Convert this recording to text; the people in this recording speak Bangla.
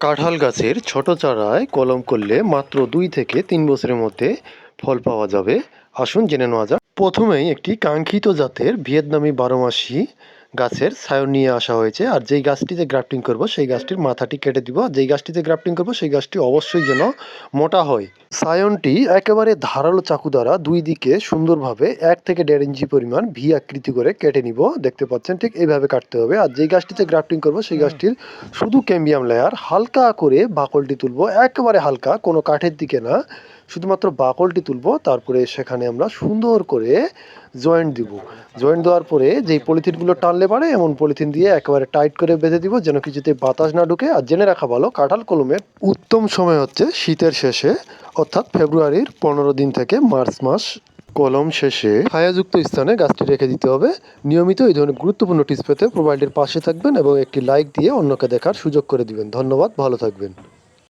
কাঁঠাল গাছের ছোট চারায় কলম করলে মাত্র দুই থেকে তিন বছরের মধ্যে ফল পাওয়া যাবে। আসুন জেনে নেওয়া যাক। প্রথমেই একটি কাঙ্ক্ষিত জাতের ভিয়েতনামি বারোমাসি গাছের সায়ন নিয়ে আসা হয়েছে। আর যেই গাছটিতে গ্রাফটিং করব সেই গাছটির মাথাটি কেটে দিব। যেই গাছটিতে গ্রাফটিং করব সেই গাছটি অবশ্যই যেন মোটা হয়। সায়নটি একেবারে ধারালো চাকু দ্বারা দুই দিকে সুন্দরভাবে এক থেকে দেড় ইঞ্চি পরিমাণ ভি আকৃতি করে কেটে নিব। দেখতে পাচ্ছেন ঠিক এইভাবে কাটতে হবে। আর যেই গাছটিতে গ্রাফটিং করব সেই গাছটির শুধু ক্যাম্বিয়াম লেয়ার হালকা করে বাকলটি তুলব। একেবারে হালকা কোনো কাঠের দিকে না। শুধুমাত্র বাকলটি তুলবো, তারপরে সেখানে আমরা সুন্দর করে জয়েন্ট দিব। জয়েন্ট দেওয়ার পরে যেই পলিথিনগুলো টানলে পারে, এমন পলিথিন দিয়ে একেবারে টাইট করে বেঁধে দিব, যেন কিছুতে বাতাস না ঢুকে। আর জেনে রাখা ভালো, কাঁঠাল কলমের উত্তম সময় হচ্ছে শীতের শেষে, অর্থাৎ ফেব্রুয়ারির পনেরো দিন থেকে মার্চ মাস কলম শেষে ছায়াযুক্ত স্থানে গাছটি রেখে দিতে হবে। নিয়মিত এই ধরনের গুরুত্বপূর্ণ টিপস পেতে প্রোফাইলটির পাশে থাকবেন এবং একটি লাইক দিয়ে অন্যকে দেখার সুযোগ করে দিবেন। ধন্যবাদ, ভালো থাকবেন।